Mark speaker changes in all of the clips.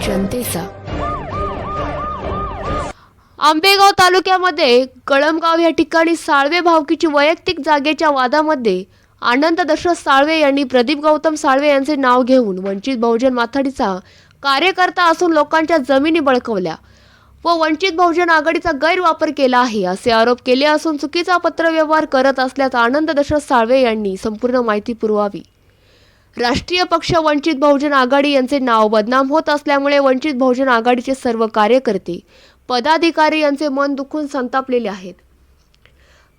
Speaker 1: जनतेचा. आंबेगाव तालुक्यामध्ये कळमगाव या ठिकाणी साळवे भावकीची वैयक्तिक जागेच्या वादामध्ये आनंद दशरथ साळवे यांनी प्रदीप गौतम साळवे यांचे नाव घेऊन वंचित बहुजन माथाडीचा कार्यकर्ता असून लोकांच्या जमिनी बळकवल्या व वंचित बहुजन आघाडीचा गैरवापर केला आहे असे आरोप केले असून चुकीचा पत्रव्यवहार करत असल्याचा आनंद दशरथ साळवे यांनी संपूर्ण माहिती पुरवावी. राष्ट्रीय पक्ष वंचित बहुजन आघाडी यांचे नाव बदनाम होत असल्यामुळे वंचित बहुजन आघाडीचे सर्व कार्यकर्ते पदाधिकारी यांचे मन दुखून संतापलेले आहेत.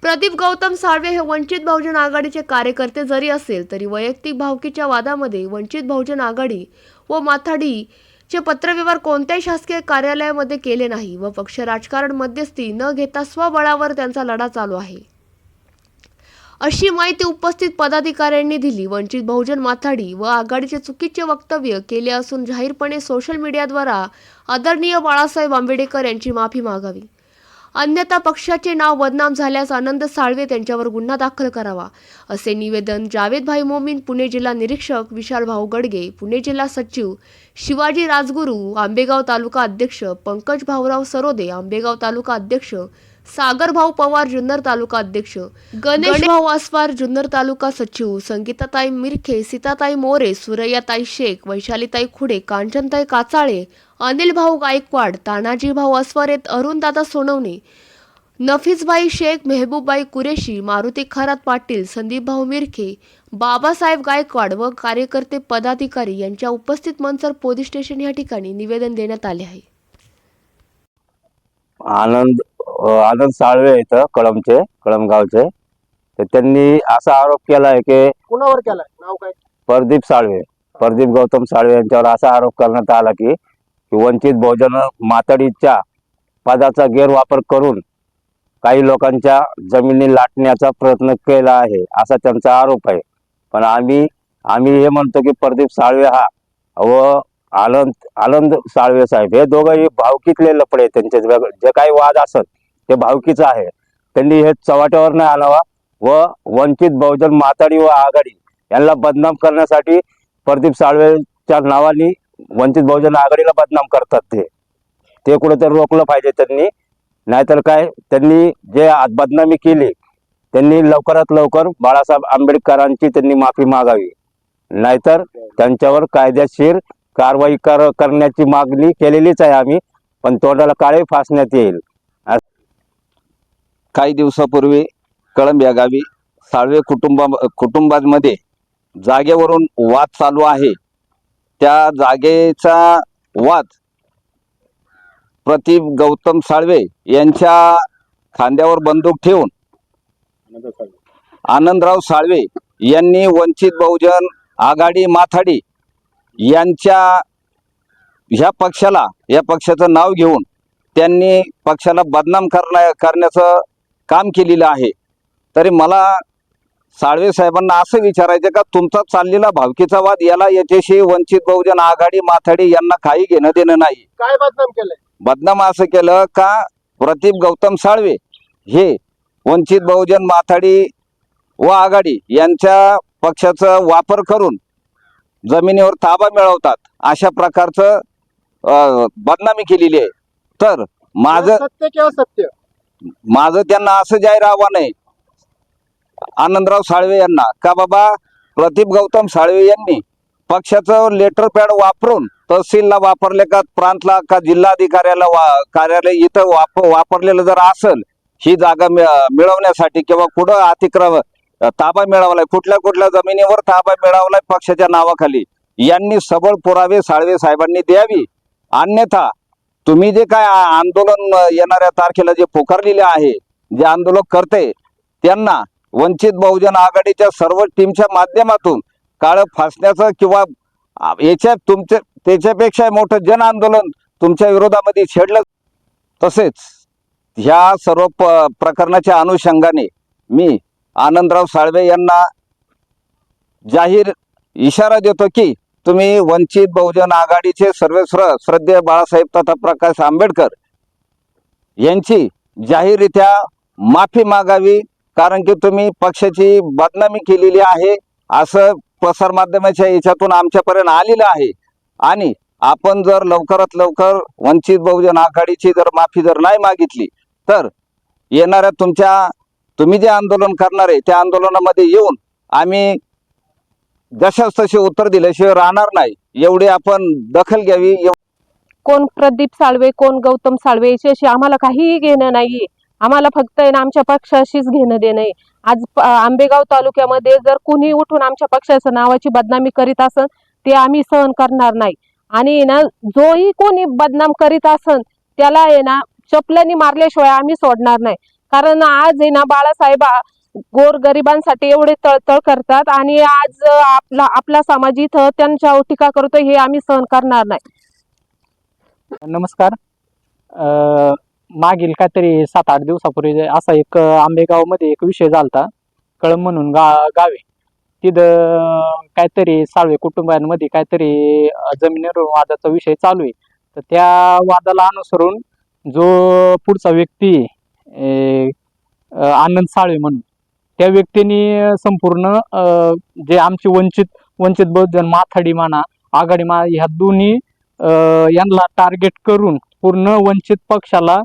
Speaker 1: प्रदीप गौतम साळवे हे वंचित बहुजन आघाडीचे कार्यकर्ते जरी असेल तरी वैयक्तिक भावकीच्या वादामध्ये वंचित बहुजन आघाडी व माथाडीचे पत्रव्यवहार कोणत्याही शासकीय कार्यालयामध्ये केले नाही व पक्ष राजकारण मध्यस्थी न घेता स्वबळावर त्यांचा लढा चालू आहे. अशी माहिती उपस्थित पदाधिकाऱ्यांनी दिली. वंचित बहुजन माथाडी व आघाडीचे चुकीचे वक्तव्य केले असून जाहीरपणे सोशल मीडियाद्वारा आदरणीय बाळासाहेब आंबेडकर यांची माफी मागावी. अन्यथा पक्षाचे नाव बदनाम झाल्यास आनंद साळवे त्यांच्यावर गुन्हा दाखल करावा असे निवेदन जावेदभाई मोमीन पुणे जिल्हा निरीक्षक विशाल भाऊ गडगे पुणे जिल्हा सचिव शिवाजी राजगुरू आंबेगाव तालुका अध्यक्ष पंकज भाऊराव सरोदे आंबेगाव तालुका अध्यक्ष सागर भाऊ पवार जुन्नर तालुका अध्यक्ष गणेश भाऊ आसवार जुन्नर तालुका सचिव संगीताताई मिरखे सीताताई मोरे सुरैयाताई शेख वैशालीताई खुडे कांचनताई काचाळे अनिल भाऊ गायकवाड तानाजी भाऊ अस्वारेत अरुणदादा सोनवणे नफीसबाई शेख मेहबूबबाई कुरेशी मारुती खरात पाटील संदीप भाऊ मिरखे बाबासाहेब गायकवाड व कार्यकर्ते पदाधिकारी यांच्या उपस्थित मनसर पोलीस स्टेशन या ठिकाणी निवेदन देण्यात आले आहे.
Speaker 2: आनंद आनंद साळवे इथं कळमचे कळमगावचे. तर त्यांनी असा आरोप केलाय की
Speaker 3: कुणावर केलाय? नाव काय?
Speaker 2: प्रदीप साळवे. प्रदीप गौतम साळवे यांच्यावर असा आरोप करण्यात आला की की वंचित बहुजन मातडीच्या पदाचा गैरवापर करून काही लोकांच्या जमिनी लाटण्याचा प्रयत्न केला आहे असा त्यांचा आरोप आहे. पण आम्ही आम्ही हे म्हणतो की प्रदीप साळवे हा व आनंद आनंद साळवे साहेब हे दोघंही भावकीतले लपडे त्यांचे जे काही वाद असत ते भावकीचं आहे. त्यांनी हे चव्हाट्यावर नाही आणावा. व वंचित बहुजन माताडी व आघाडी यांना बदनाम करण्यासाठी प्रदीप साळवेच्या नावाने वंचित बहुजन आघाडीला बदनाम करतात ते. ते कुठेतरी रोखलं पाहिजे त्यांनी. नाहीतर काय त्यांनी जे आज बदनामी केली त्यांनी लवकरात लवकर बाळासाहेब आंबेडकरांची त्यांनी माफी मागावी. नाहीतर त्यांच्यावर कायदेशीर कारवाई कर करण्याची मागणी केलेलीच आहे आम्ही पण तोंडाला काळे फासण्यात येईल.
Speaker 4: काही दिवसापूर्वी कळंब या गावी साळवे कुटुंबा कुटुंबांमध्ये जागेवरून वाद चालू आहे. त्या जागेचा वाद प्रतीप गौतम साळवे यांच्या खांद्यावर बंदूक ठेवून आनंदराव साळवे यांनी वंचित बहुजन आघाडी माथाडी यांच्या ह्या पक्षाला या पक्षाचं नाव घेऊन त्यांनी पक्षाला बदनाम करण्या करण्याचं काम केलेलं आहे. तरी मला साळवे साहेबांना असं विचारायचं का तुमचा चाललेला भावकीचा वाद याला याच्याशी वंचित बहुजन आघाडी माथाडी यांना काही घेणं देणं नाही.
Speaker 3: काय बदनाम केलंय?
Speaker 4: बदनाम असं केलं का प्रदीप गौतम साळवे हे वंचित बहुजन माथाडी व आघाडी यांच्या पक्षाचा वापर करून जमिनीवर ताबा मिळवतात. अशा प्रकारचं बदनामी केलेली आहे. तर माझं
Speaker 3: सत्य किंवा सत्य?
Speaker 4: माझं त्यांना असं जाहीर आव्हान आहे. आनंदराव साळवे यांना. का बाबा प्रदीप गौतम साळवे यांनी पक्षाचं लेटर पॅड वापरून तहसीलला वापरले का प्रांतला का जिल्हाधिकाऱ्याला वा कार्यालय इथं वाप वापरलेलं जर असेल ही जागा मिळ- मिळवण्यासाठी किंवा कुठं अतिक्रम ताबा मिळवलाय. कुठल्या कुठल्या जमिनीवर ताबा मिळवलाय पक्षाच्या नावाखाली? यांनी सबळ पुरावे साळवे साहेबांनी द्यावी. अन्यथा तुम्ही जे काय आंदोलन येणाऱ्या तारखेला जे पुकारलेले आहे जे आंदोलन करते त्यांना वंचित बहुजन आघाडीच्या सर्व टीमच्या माध्यमातून काळ फासण्याचं किंवा याच्या तुमच्या त्याच्यापेक्षा मोठं जन आंदोलन तुमच्या विरोधामध्ये छेडलं तसेच ह्या सर्व प प्रकरणाच्या अनुषंगाने मी आनंदराव साळवे यांना जाहीर इशारा देतो की तुम्ही वंचित बहुजन आघाडीचे सर्वेश्वर श्रद्धेय बाळासाहेब तथा प्रकाश आंबेडकर यांची जाहीररित्या माफी मागावी कारण की तुम्ही पक्षाची बदनामी केलेली आहे असं प्रसारमाध्यमाच्या याच्यातून आमच्यापर्यंत आलेलं आहे. आणि आपण जर लवकरात लवकर वंचित बहुजन आघाडीची जर माफी जर नाही मागितली तर येणाऱ्या तुमच्या तुम्ही जे आंदोलन करणार आहे त्या आंदोलनामध्ये येऊन आम्ही जशाच तसे उत्तर दिल्याशिवाय राहणार नाही. एवढी आपण दखल घ्यावी
Speaker 5: कोण प्रदीप साळवे कोण गौतम साळवे याच्याशी आम्हाला काहीही घेणं नाहीये आम्हाला फक्त आहे ना आमच्या पक्षाशीच घेणं देणं आहे. आज आंबेगाव तालुक्यामध्ये जर कुणी उठून आमच्या पक्षाच्या नावाची बदनामी करीत असन ते आम्ही सहन करणार नाही. आणि ना जोही कोणी बदनाम करीत असन त्याला आहे ना चपलांनी मारल्याशिवाय आम्ही सोडणार नाही. कारण आज आहे ना बाळासाहेब गोरगरिबांसाठी एवढे तळतळ करतात आणि आज आपला आपला समाज इथं त्यांच्यावर टीका करतो हे आम्ही सहन करणार नाही.
Speaker 6: नमस्कार. मागील काहीतरी सात आठ दिवसापूर्वी असा एक आंबेगाव आंबेगावमध्ये एक विषय झालता. कळम म्हणून गा गावे. तिथं काहीतरी साळवे कुटुंबांमध्ये काहीतरी जमिनीवर वादाचा विषय चालू आहे. तर त्या वादाला अनुसरून जो पुढचा व्यक्ती आनंद साळवे म्हणून. त्या व्यक्तीने संपूर्ण जे आमची वंचित वंचित बहुजन माथाडी म्हणा आघाडी मा ह्या दोन्ही यांना टार्गेट करून पूर्ण वंचित पक्षाला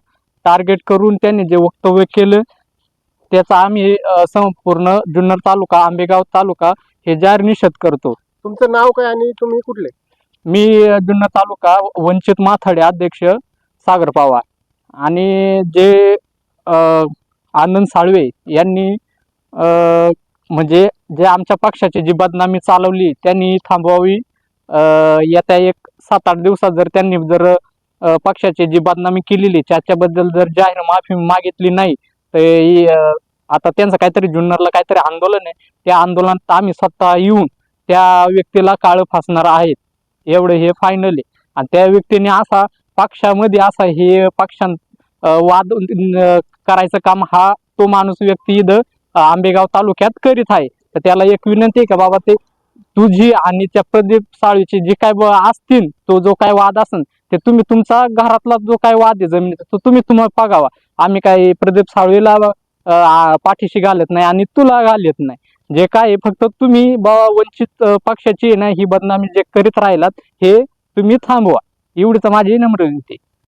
Speaker 6: टार्गेट करून त्यांनी जे वक्तव्य केलं त्याचा आम्ही संपूर्ण जुन्नर तालुका आंबेगाव तालुका हे जाहीर निषेध करतो.
Speaker 3: तुमचं नाव काय आणि तुम्ही कुठले?
Speaker 6: मी जुन्नर तालुका वंचित माथाडे अध्यक्ष सागर पवार. आणि जे आनंद साळवे यांनी म्हणजे जे आमच्या पक्षाची जी बदनामी चालवली त्यांनी थांबवावी. येत्या एक सात आठ दिवसात जर त्यांनी जर पक्षाची जी बदनामी केलेली त्याच्याबद्दल जर जाहीर माफी मागितली नाही तर आता त्यांचं काहीतरी जुन्नरला काहीतरी आंदोलन आहे. त्या आंदोलनात आम्ही स्वतः येऊन त्या व्यक्तीला काळं फासणार आहेत. एवढं हे फायनल आहे. आणि त्या व्यक्तीने असा पक्षामध्ये असा हे पक्षां वाद करायचं काम हा तो माणूस व्यक्ती इथं आंबेगाव तालुक्यात करीत आहे. तर त्याला एक विनंती आहे का बाबा ते तुझी आणि त्या प्रदीप साळीची जी काय असतील तो जो काय वाद असेल ते तुम्ही तुमचा घरातला जो काय वाद आहे जमिनीचा तो तुम्ही तुम्हाला बघावा. आम्ही काय प्रदीप साळवीला पाठीशी घालत नाही आणि तुला घालत नाही. जे काय आहे, फक्त तुम्ही बाबा वंचित पक्षाची ना ही बदनामी जे करीत राहिलात हे तुम्ही थांबवा. एवढीच माझी नम्र विनंती